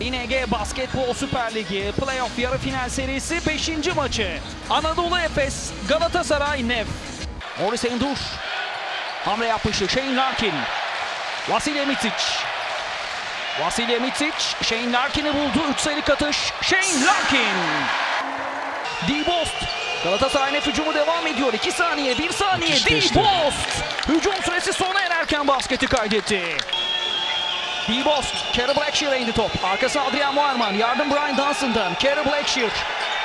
İNG Basketbol Süper Ligi Playoff yarı final serisi 5. maçı. Anadolu Efes Galatasaray Nef. Morris Endur. Hamle yapmıştı Shane Larkin. Vasilya Mitic. Vasilya Mitic Shane Larkin'i buldu. 3 sayılık atış. Shane Larkin. D-Bost. Galatasaray Nef hücumu devam ediyor. 2 saniye, 1 saniye. D-Bost. Hücum süresi sona ererken basketi kaydetti. D-Bost, Kerry Blackshear'a indi top. Arkası Adrian Muarman. Yardım Brian Dunson'dan. Kerry Blackshear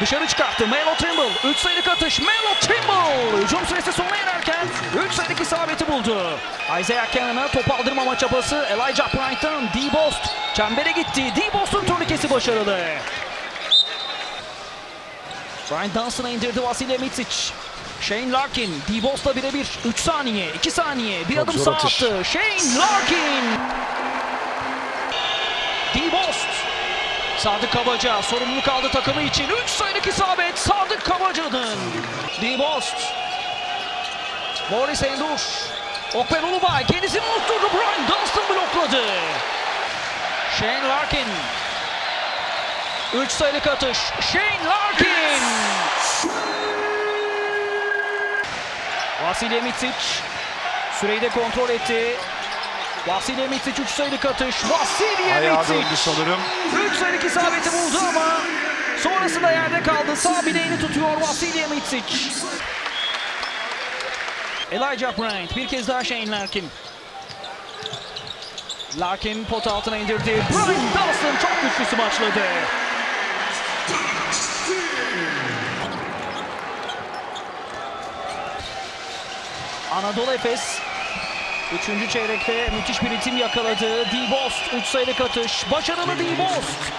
dışarı çıkarttı. Melo Trimble. 3 sayılık atış. Melo Trimble. Hücum süresi sona ererken 3 sayılık isabeti buldu. Isaiah Cannon'a top aldırmama çabası. Elijah Bryant'tan D-Bost. Çembere gitti. D-Bost'un turnikesi başarılı. Brian Dunson'a indirdi Vasilya Mitic. Shane Larkin, D-Bost'la birebir. 3 saniye, 2 saniye, bir Çok adım sağ attı. Shane Larkin. D-Bost. Sadık Kabaca sorumluluk aldı takımı için. 3 sayılık isabet Sadık Kabaca'nın. D-Bost. Morris Endur. Okber Ulubay kendisini unutturdu. Brian Dunston blokladı. Shane Larkin. 3 sayılık atış. Shane Larkin. Vasilya Mitic süreyi de kontrol etti. Vasilya Mitic 3 sayılık atış. Vasilya Mitic sanırım. 3 sayılık isabeti buldu ama sonrasında yerde kaldı. Sağ bileğini tutuyor Vasilya Mitic. Elijah Bryant bir kez daha Shane Larkin. Larkin pot altına indirdi. Brian Dawson çok güçlü smaçladı. Anadolu Efes 3. çeyrekte müthiş bir ritim yakaladı. D-Bost 3 sayılık atış. Başarılı D-Bost.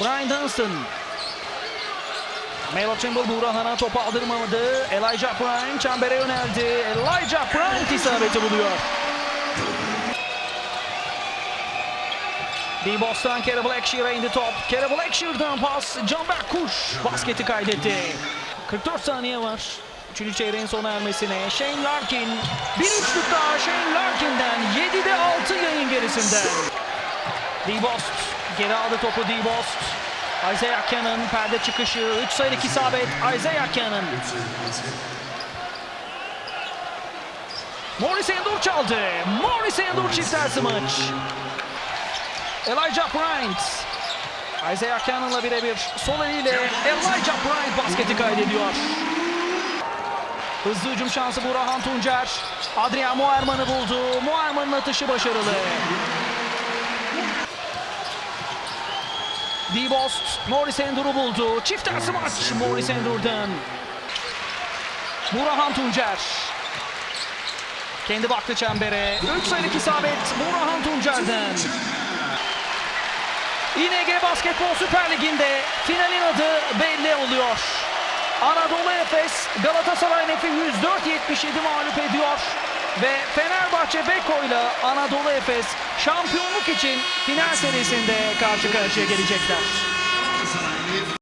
Brian Dunstan. Melo Trimble Burhan'a top aldırmadı. Elijah Bryant çembere yöneldi. Elijah Bryant isabeti buluyor. D-Bos'tan Kerry Blackshear'a indi top. Kerry Blackshear'dan pas. Canberk Kuş basketi kaydetti. 44 saniye var. Üçüncü çeyreğin sona ermesine. Shane Larkin. Bir üçlük daha Shane Larkin'den. 7'de 6 yayın gerisinden. D-Bost geri aldı topu D-Bost. Isaiah Cannon perde çıkışı. 3 sayılık isabet. Isaiah Cannon. Morris Endur çaldı. Morris Endur çifter smaç. Elijah Bryant. Isaiah Cannon'la birebir sol eliyle Elijah Bryant basketi kaydediyor. Hızlı hücum şansı Burhan Tuncer. Adrian Muerman'ı buldu. Muerman'ın atışı başarılı. D-Bost Morris Endur'u buldu. Çifter smaç Morris Endur'dan. Burhan Tuncer. Kendi baktı çembere. 3 sayılık isabet Burhan Tuncer'den. İNG Basketbol Süper Ligi'nde finalin adı belli oluyor. Anadolu Efes Galatasaray Nef'i 104-77 mağlup ediyor. Ve Fenerbahçe Beko ile Anadolu Efes şampiyonluk için final serisinde karşı karşıya gelecekler.